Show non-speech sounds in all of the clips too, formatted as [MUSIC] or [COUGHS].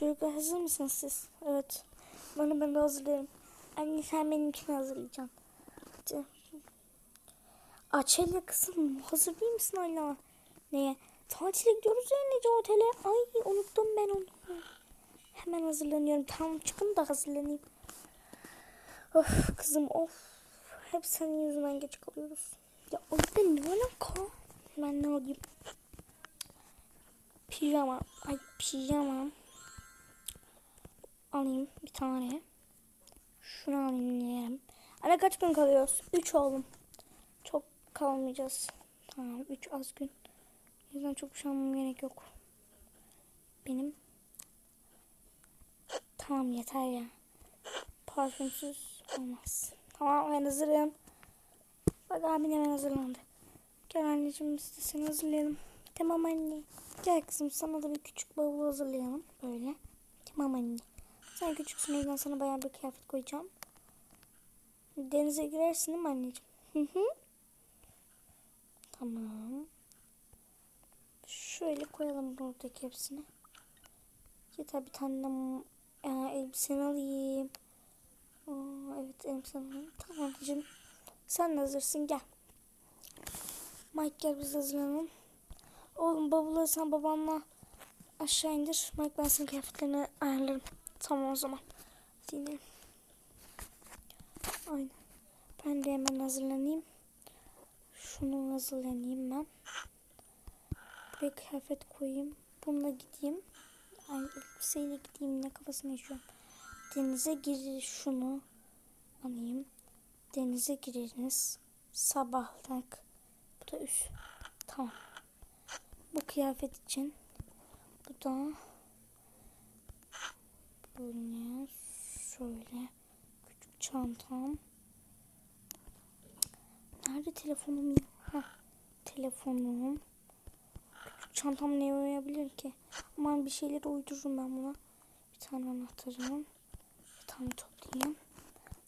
Çocuklar hazır mısınız siz? Evet. Bana ben de hazırlarım. Anne sen benimkini hazırlayacaksın. Hadi. Açelya kızım hazır değil misin hala? Neye? Tatile gidiyoruz ya Nece otele. Ay unuttum ben onu. Hemen hazırlanıyorum. Tamam çıkın da hazırlanayım. Of kızım of. Hep senin yüzünden geç kalıyoruz. Ya o yüzden ne alaka? Ben ne alayım? Pijama. Ay pijama. Alayım bir tane. Şunu alayım. Anne kaç gün kalıyoruz? 3 oğlum. Çok kalmayacağız. Tamam 3 az gün. O yüzden çok şey almam gerek yok. Benim. Tamam yeter ya. Parfümsüz olmaz. Tamam ben hazırım. Bak abin hemen hazırlandı. Gel anneciğim biz de seni hazırlayalım. Tamam anne. Gel kızım sana da bir küçük bavul hazırlayalım. Böyle. Tamam anne. Sen küçüksün o yüzden sana bayağı bir kıyafet koyacağım. Denize girersin değil mi anneciğim? Hı hı. Tamam. Şöyle koyalım buradaki hepsini. Yeter bir tane e, elbiseni alayım. Aa, evet elbiseni alayım. Tamam anneciğim. Sen de hazırsın gel. Mike gel biz hazırlanalım. Oğlum bavulları sen babanla aşağı indir. Mike ben senin kıyafetlerini ayarlarım. Tamam o zaman. İnelim. Aynen. Ben de hemen hazırlanayım. Şunu hazırlanayım ben. Buraya kıyafet koyayım. Bununla gideyim. Ay elbiseyle gideyim. Ne kafasını yaşıyorum. Denize girir şunu alayım. Denize gireriz. Sabahlık. Bu da üst. Tamam. Bu kıyafet için. Bu da böyle şöyle küçük çantam. Nerede telefonum? Ha, telefonum. Küçük çantam ne uyabilir ki? Aman bir şeyler uydururum ben buna. Bir tane anahtarım. Bir tane toplayayım.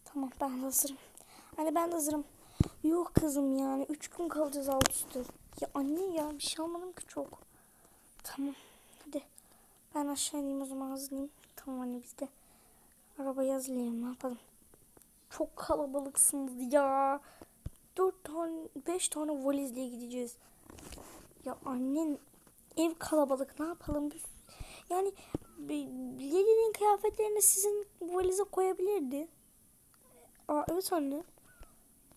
Tamam ben hazırım. Anne ben hazırım. Yok kızım yani. Üç gün kalacağız alt. Ya anne ya bir şey almadım ki çok. Tamam. Hadi. Ben aşağı ineyim o zaman hazırlayayım. Tamam anne biz de arabayı hazırlayalım ne yapalım. Çok kalabalıksınız ya. Dört tane, beş tane valizle gideceğiz. Ya annen ev kalabalık ne yapalım biz? Yani Lili'nin kıyafetlerini sizin valize koyabilirdi. Aa evet anne.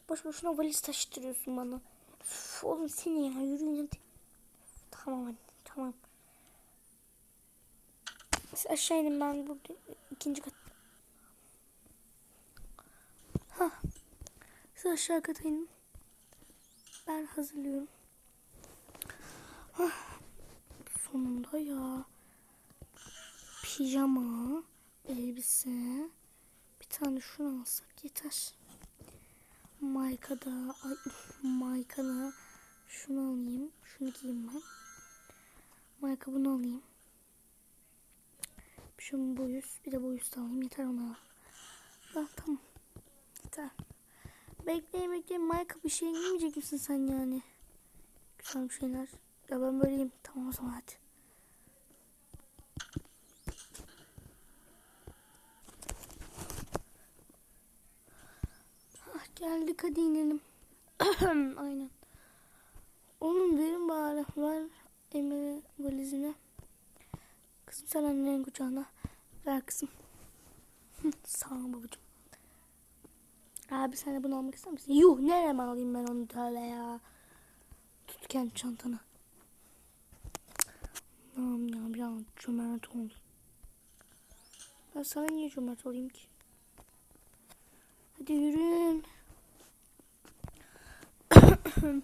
Boş boşuna valiz taşıtırıyorsun bana. Üf, oğlum seni ya yürüyün hadi. Tamam anne tamam. Siz aşağı inin ben burada ikinci kat. Ha. Siz aşağı kata inin. Ben hazırlıyorum. Hah. Sonunda ya. Pijama, elbise, bir tane şunu alsak yeter. Mayka'da, ay, Mayka'da şunu alayım. Şunu giyeyim ben. Mayka bunu alayım. Şunun boyuz. Bir de boyuz da alayım. Yeter ona. Ah, tamam. Yeter. Bekleyin bekleyin. Mayka bir şey giymeyecek misin sen yani? Güzel bir şeyler. Ya ben böyleyim. Tamam o zaman hadi. Ah, geldik hadi inelim. [CLEARS THROAT] Aynen. Onun verin bari. Ver Emre valizine. Kızım sen annenin kucağına. Ver kızım. Sağ ol babacığım. Abi sen de bunu almak ister misin? Yuh nereye alayım ben onu öyle ya. Tut kendi çantanı. Tamam ya bir an cömert ol. Ben sana niye cömert olayım ki? Hadi yürüyün. [COUGHS]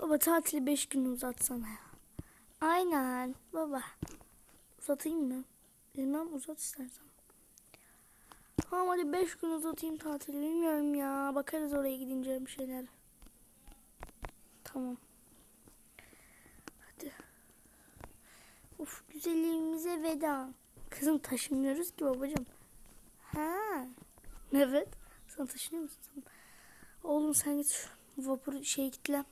baba tatili 5 gün uzatsana ya. Aynen baba. Uzatayım mı? Bilmem uzat istersen. Tamam hadi 5 gün uzatayım tatili bilmiyorum ya. Bakarız oraya gidince bir şeyler. Tamam. Hadi. Uf güzelliğimize veda. Kızım taşınmıyoruz ki babacığım. Ha. Evet. Sen taşınıyor musun? Sen? Oğlum sen git şu vapur şey gitle.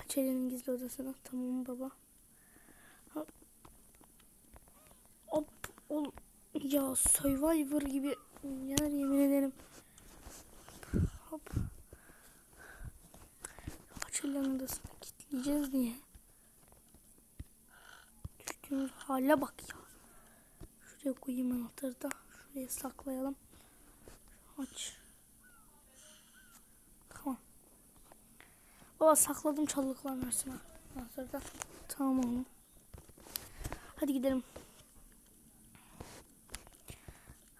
Aç gizli odasına. Tamam baba. Hop. Oğlum Ya Survivor gibi yer yemin ederim. Hop. Açılan odasına kilitleyeceğiz diye. Düştüğümüz hale bak ya. Şuraya koyayım anahtarı da. Şuraya saklayalım. Aç. Tamam. Baba sakladım çalılıkların arasına. Anahtarı da. Tamam oğlum. Hadi gidelim.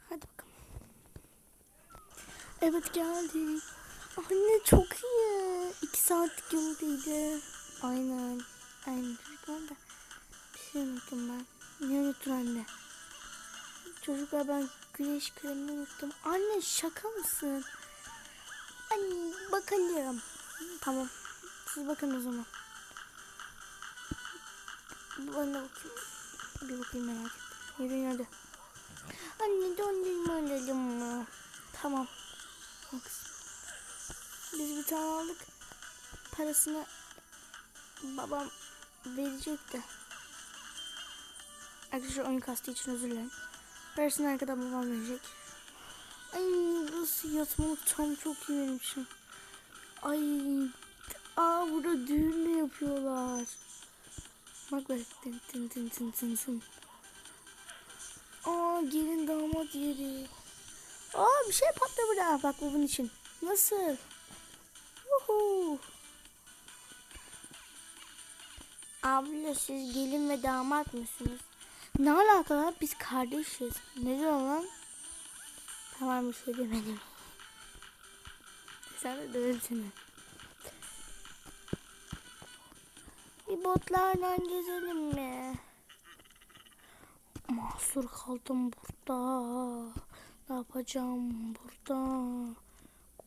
Hadi bakalım. Evet geldik. Anne çok iyi. İki saatlik yol değildi. Aynen. Aynen çocuklar da. Bir şey unuttum ben. Ne unuttun anne? Çocuklar ben güneş kremini unuttum. Anne şaka mısın? Anne bakalım. Tamam. Siz bakın o zaman. Ben de bakayım. Bir bakayım merak ettim. Yürüyün hadi. Anne dondurma alalım mı? Tamam. Biz bir tane aldık. Parasını babam verecek de. Arkadaşlar oyun kastı için özür dilerim. Parasını arkadan babam verecek. Ay burası yatmalık tam çok iyi için. Ay. Aa burada düğün de yapıyorlar. Bak bak. Tın tın tın tın tın tın. Aa gelin damat yeri. Aa bir şey patladı burada. Bak bu bunun için. Nasıl? Abla siz gelin ve damat mısınız? Ne alaka? Biz kardeşiz. Ne diyor lan? Tamam bir şey demedim. Sen de döverim seni. Bir botlarla gezelim mi? Mahsur kaldım burada. Ne yapacağım burada?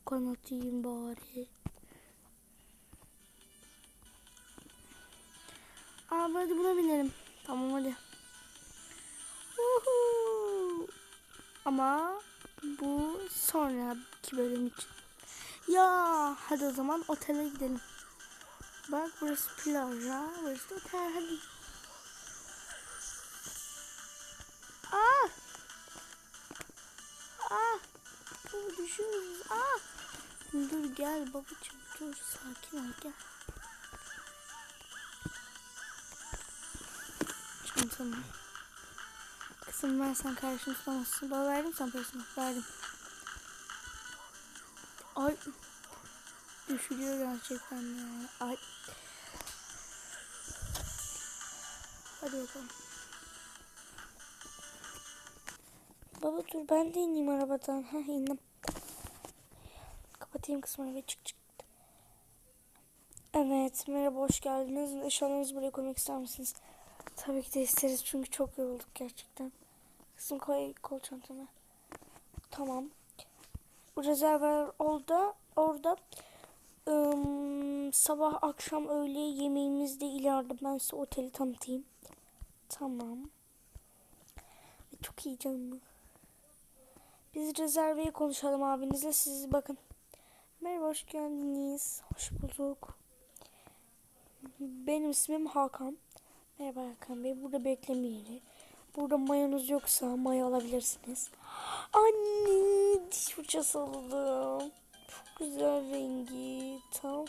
Kanatayım bari. Abi hadi buna binelim. Tamam hadi. Uhu. Ama bu sonraki bölüm için. Ya hadi o zaman otele gidelim. Bak burası plaja, burası da otel hadi. Ah! Ah! Dur düşüyoruz. Ah! Dur gel babacığım dur sakin ol gel. Çantamı. Kızım ben sen karşını tutamazsın. Baba verdim sen parasını. Verdim. Ay. Düşürüyor gerçekten ya. Ay. Hadi bakalım. Baba dur ben de ineyim arabadan. Ha indim. Kapatayım kısmını ve çık çık. Evet merhaba hoş geldiniz. Eşyalarınızı buraya koymak ister misiniz? Tabii ki de isteriz çünkü çok yorulduk gerçekten. Kısım koy kol çantana. Tamam. Bu rezerver orada. Orada. Im, sabah akşam öğle yemeğimiz de ileride. Ben size oteli tanıtayım. Tamam. Çok iyi canım. Biz rezerveyi konuşalım abinizle. Siz bakın. Merhaba hoş geldiniz. Hoş bulduk. Benim ismim Hakan. Merhaba Hakan Bey. Burada bekleme. Burada mayonuz yoksa maya alabilirsiniz. Anne diş fırçası aldım. Çok güzel rengi. Tamam.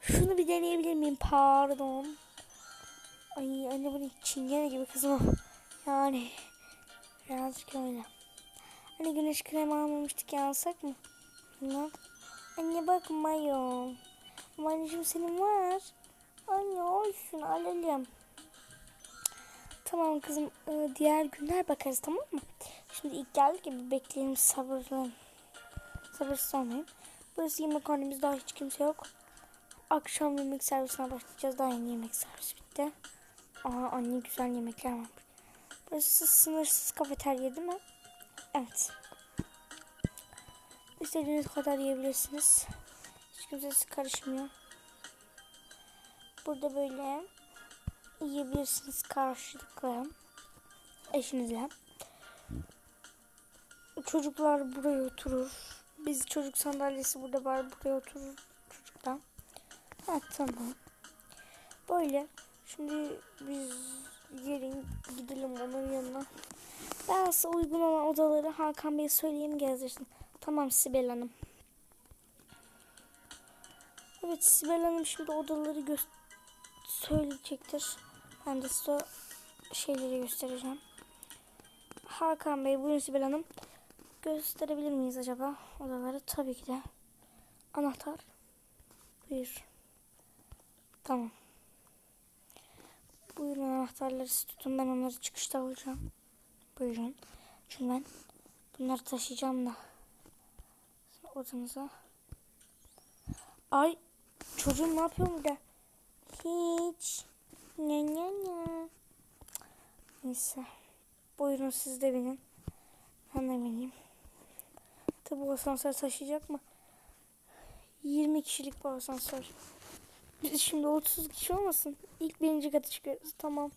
Şunu bir deneyebilir miyim? Pardon. Ay anne bu ne çingene gibi kızım. Yani birazcık öyle. Hani güneş kremi almamıştık ya alsak mı? Lan. Anne bak mayo. Ama anneciğim senin var. Anne olsun alalım. Tamam kızım ee, diğer günler bakarız tamam mı? Şimdi ilk geldik gibi bekleyelim sabırla. Sabırsız olmayın. Burası yemekhanemiz daha hiç kimse yok. Akşam yemek servisine başlayacağız. Daha yeni yemek servisi bitti. Aa anne güzel yemekler var. Burası sınırsız kafeterya değil mi? Evet. İstediğiniz kadar yiyebilirsiniz. Hiç kimse karışmıyor. Burada böyle yiyebilirsiniz karşılıklı eşinizle. Çocuklar buraya oturur. Biz çocuk sandalyesi burada var. Buraya oturur çocuklar. Ha tamam. Böyle. Şimdi biz gelin gidelim onun yanına. Nasıl uygun olan odaları Hakan Bey'e söyleyeyim gezdirsin. Tamam Sibel Hanım. Evet Sibel Hanım şimdi odaları gö söyleyecektir. Ben de size şeyleri göstereceğim. Hakan Bey buyurun Sibel Hanım. Gösterebilir miyiz acaba odaları? Tabii ki de. Anahtar. Buyur. Tamam. Buyurun anahtarları siz tutun. Ben onları çıkışta alacağım. Buyurun. Çünkü ben bunları taşıyacağım da. Odanıza. Ay çocuğum ne yapıyor burada? Hiç. Ne ne ne. Neyse. Buyurun siz de binin. Ben de bineyim. Tabi bu asansör taşıyacak mı? 20 kişilik bu asansör. Biz şimdi 30 kişi olmasın. İlk birinci kata çıkıyoruz. Tamam.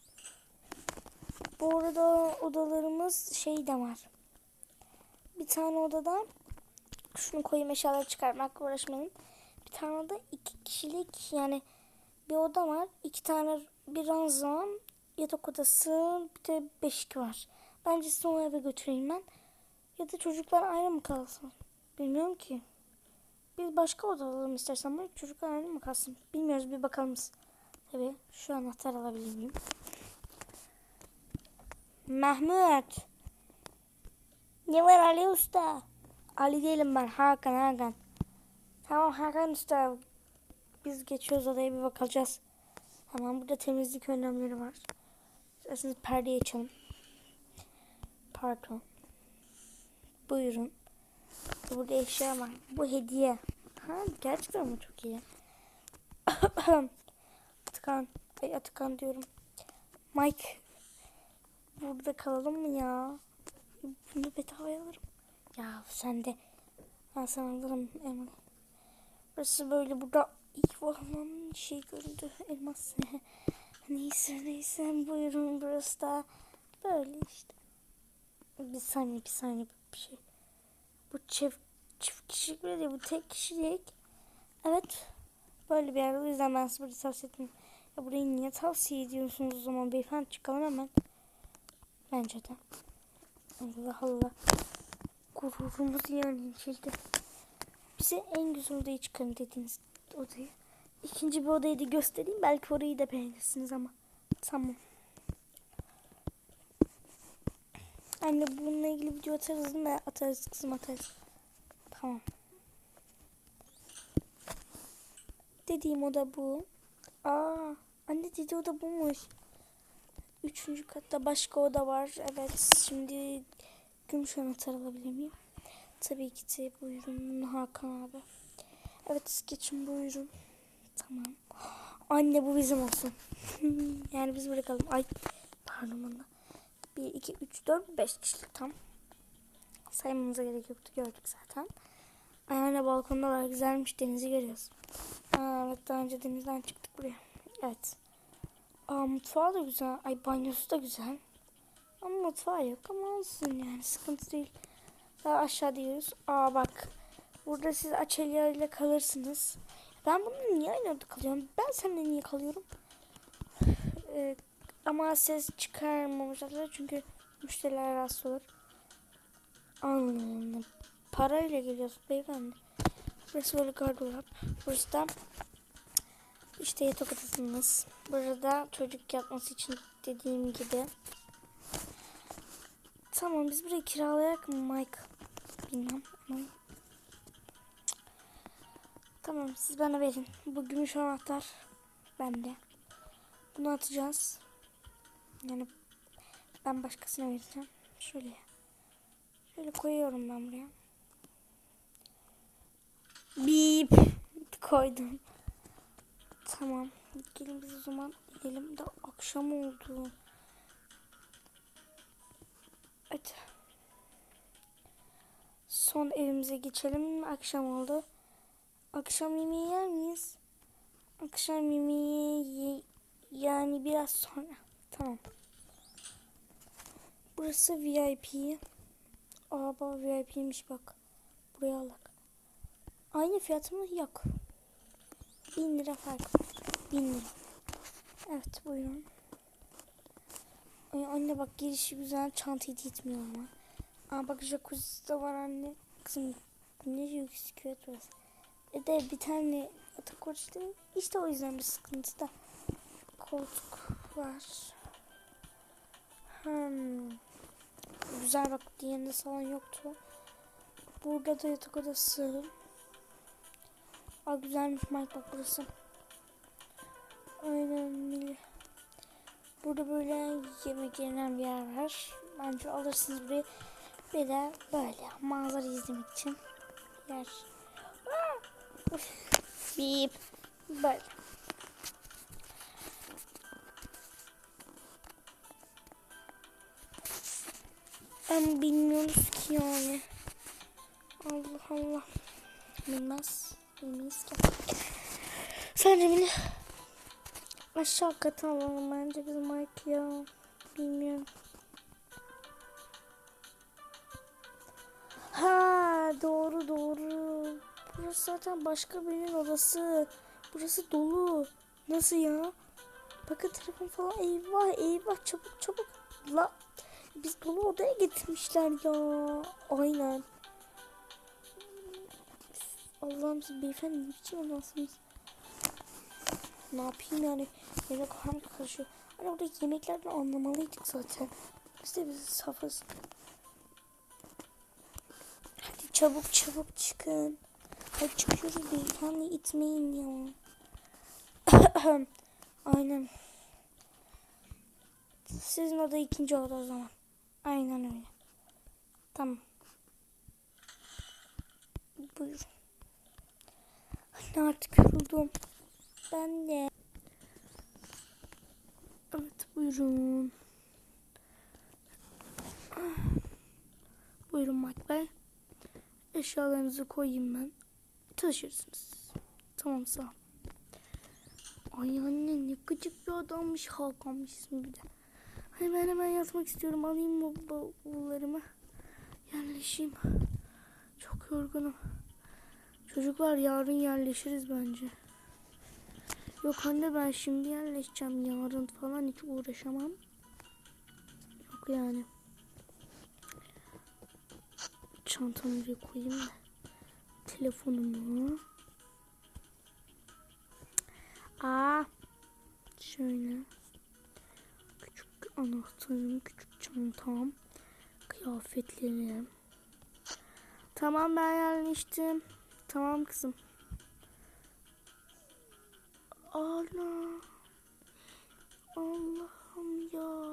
Bu arada odalarımız şey de var. Bir tane odada şunu koyayım eşyaları çıkarmakla uğraşmayın. Bir tane oda iki kişilik yani bir oda var. İki tane bir ranzam, yatak odası, bir de beşik var. Bence sizi o eve götüreyim ben. Ya da çocuklar ayrı mı kalsın? Bilmiyorum ki. Biz başka oda alalım istersen ama çocuklar ayrı mı kalsın? Bilmiyoruz bir bakalım. Tabii şu anahtar alabilir miyim? Mahmut. Ne var Ali Usta? Ali değilim ben. Hakan Hakan. Tamam Hakan Usta. Biz geçiyoruz odaya bir bakacağız. Tamam burada temizlik önlemleri var. İsterseniz perdeyi açalım. Pardon. Buyurun. Burada eşya var. Bu hediye. Ha gerçekten mi çok iyi? [COUGHS] Atakan. Ay Atakan diyorum. Mike. Burada kalalım mı ya? Bunu bedavaya alırım. Ya sen de. Ben sana alırım Emre. Burası böyle burada ilk olan şey göründü. Elmas. [LAUGHS] neyse neyse buyurun burası da böyle işte. Bir saniye bir saniye bir şey. Bu çift, çift kişilik bile değil bu tek kişilik. Evet. Böyle bir yer. O yüzden ben size burada tavsiye ettim. Ya burayı niye tavsiye ediyorsunuz o zaman beyefendi çıkalım hemen. Bence de. Allah Allah. Gururumuz yani incildi. Bize en güzel odayı çıkarın dediğiniz odayı. İkinci bir odayı da göstereyim. Belki orayı da beğenirsiniz ama. Tamam. Anne bununla ilgili video atarız mı? Atarız kızım atarız. Tamam. Dediğim oda bu. Aa, anne dediği oda buymuş. Üçüncü katta başka oda var. Evet şimdi gümüş anahtar alabilir miyim? Tabii ki de buyurun Hakan abi. Evet geçin buyurun. Tamam. Anne bu bizim olsun. [LAUGHS] yani biz bırakalım. Ay pardon bana. 1, 2, 3, 4, 5 kişilik tam. Saymanıza gerek yoktu gördük zaten. Ay anne balkondalar güzelmiş denizi görüyoruz. Aa, evet daha önce denizden çıktık buraya. Evet. Aa, mutfağı da güzel. Ay banyosu da güzel. Ama mutfağı yok ama olsun yani sıkıntı değil. Daha aşağı diyoruz. Aa bak. Burada siz Açelya ile kalırsınız. Ben bununla niye aynı odada kalıyorum? Ben seninle niye kalıyorum? Ee, ama ses çıkarmamışlar çünkü müşteriler rahatsız olur. Anladım. Parayla geliyorsun beyefendi. Burası böyle gardırop. Burası da işte yatak odasınız. Burada çocuk yatması için dediğim gibi. Tamam biz burayı kiralayarak mı Mike? Bilmem ama. Tamam siz bana verin. Bu gümüş anahtar bende. Bunu atacağız. Yani ben başkasına vereceğim. Şöyle. Şöyle koyuyorum ben buraya. Bip koydum. Tamam. Gelin biz o zaman gidelim de akşam oldu. Evet. Son evimize geçelim. Akşam oldu. Akşam yemeği yer miyiz? Akşam yemeği ye- yani biraz sonra. Tamam. Burası VIP. Aa baba VIP'ymiş bak. Buraya alak. Aynı fiyatı mı? Yok. Bin lira fark var. Bin lira. Evet buyurun. Ay anne bak girişi güzel çantayı gitmiyor ama. Aa bak jacuzzi de var anne. Kızım ne küvet burası. E de bir tane yatak var işte. İşte o yüzden bir sıkıntı da. Koltuk var. Hmm. Güzel bak diğerinde salon yoktu. Burada da yatak odası. Aa güzelmiş Mike bak burası. Aynen. Burada böyle yemek yenen bir yer var. Bence alırsınız burayı. Bir de böyle manzara izlemek için yer. Bip. Böyle. Ben bilmiyoruz ki yani. Allah Allah. Bilmez. Bilmeyiz ki. Sence bile aşağı kata alalım bence biz Mike ya. Bilmiyorum. Burası zaten başka birinin odası. Burası dolu. Nasıl ya? Bakın telefon falan. Eyvah eyvah çabuk çabuk. La biz dolu odaya getirmişler ya. Aynen. Allah'ım siz beyefendi ne biçim adamsınız? Ne yapayım yani? Yemek hangi karışıyor? Hani orada yemeklerden anlamalıydık zaten. Biz de bizi safız. Hadi çabuk çabuk çıkın. Hadi çıkıyoruz beyefendi itmeyin ya. [COUGHS] Aynen. Sizin oda ikinci oda o zaman. Aynen öyle. Tamam. Buyurun. Anne artık yoruldum. Ben de. Evet buyurun. Buyurun Mike Bey. Eşyalarınızı koyayım ben. Taşırsınız. Tamam sağ ol. Ay anne ne gıcık bir adammış Hakan'mış ismi bir de. Ben hemen yatmak istiyorum. Alayım bu bavullarımı. Yerleşeyim. Çok yorgunum. Çocuklar yarın yerleşiriz bence. Yok anne ben şimdi yerleşeceğim. Yarın falan hiç uğraşamam. Yok yani. Çantamı bir koyayım da. Telefonumu. Aa. Şöyle. Küçük anahtarım, küçük çantam. Kıyafetlerim. Tamam ben yerleştim. Tamam kızım. Ana. Allah'ım ya.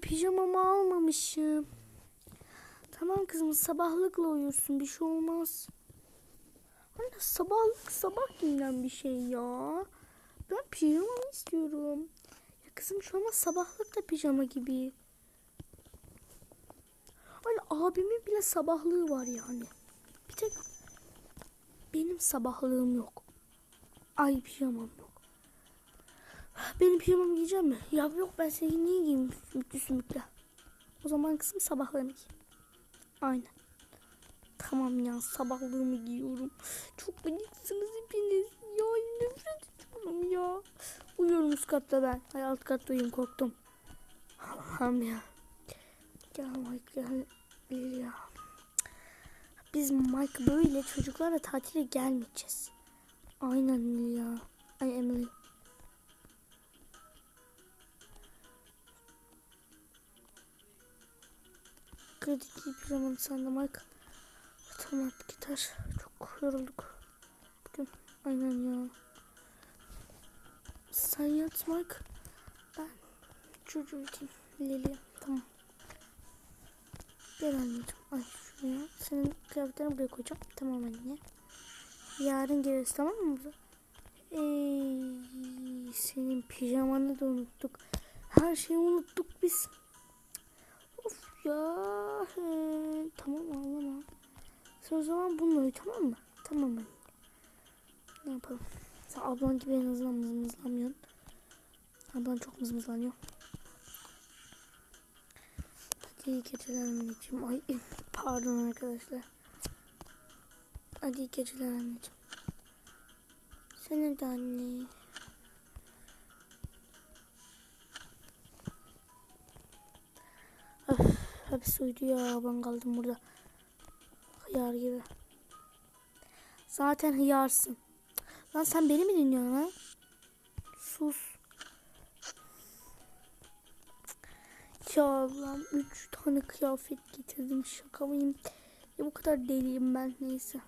Pijamamı almamışım. Tamam kızım sabahlıkla uyursun bir şey olmaz. Anne sabahlık sabah giyilen bir şey ya. Ben pijamamı istiyorum. Ya kızım şu an sabahlık da pijama gibi. Hani abimin bile sabahlığı var yani. Bir tek benim sabahlığım yok. Ay pijamam. Benim pijamamı giyeceğim mi? Ya yok ben seni niye giyeyim sümüklü sümüklü. O zaman kızım sabahlığını giy. Aynen. Tamam ya sabahlığımı giyiyorum. Çok gıcıksınız hepiniz. Ya nefret ediyorum ya. Uyuyorum üst katta ben. Ay alt katta uyuyayım korktum. Allah'ım ya. Gel Mike gel. ya. Biz Mike böyle çocuklarla tatile gelmeyeceğiz. Aynen ya. Ay Emily. Kredi sen de Mike. Tamam artık gider. Çok yorulduk. Bugün aynen ya. Sen yat Mike. Ben çocuğu yatayım. Lili. Tamam. Gel anneciğim. Ay şuraya. Senin kıyafetlerini buraya koyacağım. Tamam anne. Yarın geliriz tamam mı? Ey, senin pijamanı da unuttuk. Her şeyi unuttuk biz. Ya. He, tamam ağlama. Sen o zaman bununla tamam mı? Tamam anne. Ne yapalım? Sen ablan gibi en azından mızmızlamıyorsun. Ablan çok mızmızlanıyor. Hadi iyi geceler anneciğim. Ay [LAUGHS] pardon arkadaşlar. Hadi iyi geceler anneciğim. Senin de anne. Abisi uyudu ya ben kaldım burada. Hıyar gibi. Zaten hıyarsın. Lan sen beni mi dinliyorsun ha? Sus. Ya Allah'ım 3 tane kıyafet getirdim şaka mıyım? Ya bu kadar deliyim ben neyse.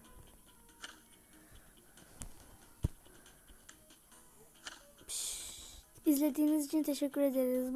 İzlediğiniz için teşekkür ederiz.